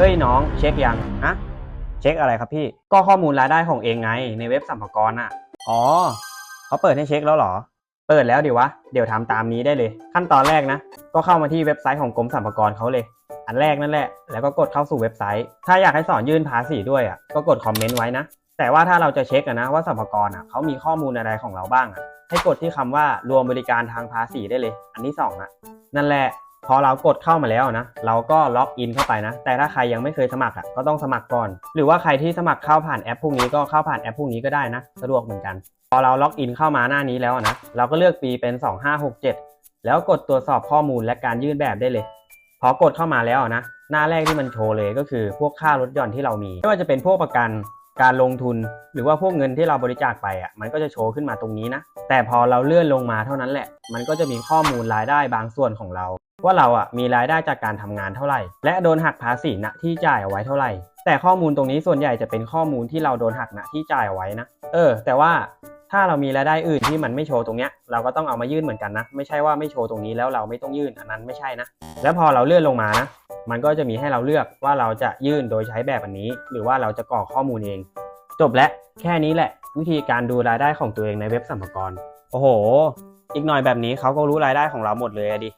เฮ้ยน้องเช็คยังฮะเช็คอะไรครับพี่ ก็ข้อมูลรายได้ของเองไง ในเว็บสัมภากระอะ อ๋อเขาเปิดให้เช็คแล้วเหรอ เปิดแล้วดิวะ เดี๋ยวทำตามนี้ได้เลย ขั้นตอนแรกนะ ก็เข้ามาที่เว็บไซต์ของกรมสรรพากรเขาเลย อันแรกนั่นแหละ แล้วก็กดเข้าสู่เว็บไซต์ ถ้าอยากให้สอนยื่นภาษีด้วยอะ ก็กดคอมเมนต์ไว้นะ แต่ว่าถ้าเราจะเช็คอะนะว่าสรรพากรอะเขามีข้อมูลอะไรของเราบ้างอะ ให้กดที่คำว่ารวมบริการทางภาษีได้เลย อันที่สองอะ นั่นแหละ พอเรากดเข้ามาแล้วนะ เราก็ล็อกอินเข้าไปนะ แต่ถ้าใครยังไม่เคยสมัครอะก็ต้องสมัครก่อน หรือว่าใครที่สมัครเข้าผ่านแอปพวกนี้ก็เข้าผ่านแอปพวกนี้ก็ได้นะ สะดวกเหมือนกัน พอเราล็อกอินเข้ามาหน้านี้แล้วนะ เราก็เลือกปีเป็น 2567 แล้วกดตรวจสอบข้อมูลและการยื่นแบบได้เลย พอกดเข้ามาแล้วนะ หน้าแรกที่มันโชว์เลยก็คือพวกค่ารถยนต์ที่เรามี ไม่ว่าจะเป็นพวกประกันการลงทุนหรือว่าพวกเงินที่เราบริจาคไปอะมันก็จะโชว์ขึ้นมาตรงนี้นะ แต่พอเราเลื่อนลงมาเท่านั้นแหละ มันก็จะมีข้อมูลรายได้บางส่วนของเรา ว่าเราอะมีรายได้จากการทำงานเท่าไหร่ และโดนหักภาษีณที่จ่ายเอาไว้เท่าไหร่ แต่ข้อมูลตรงนี้ส่วนใหญ่จะเป็นข้อมูลที่เราโดนหักณที่จ่ายเอาไว้นะ เออ แต่ว่าถ้าเรามีรายได้อื่นที่มันไม่โชว์ตรงเนี้ยเราก็ต้องเอามายื่นเหมือนกันนะ ไม่ใช่ว่าไม่โชว์ตรงนี้แล้วเราไม่ต้องยื่นอันนั้นไม่ใช่นะ แล้วพอเราเลื่อนลงมานะมันก็จะมีให้เราเลือกว่าเราจะยื่นโดยใช้แบบอันนี้ หรือว่าเราจะกรอกข้อมูลเอง จบแล้วแค่นี้แหละ วิธีการดูรายได้ของตัวเองในเว็บสัมภาระโอ้โห อีกหน่อยแบบนี้เขาก็รู้รายได้ของเราหมดเลยอะดิ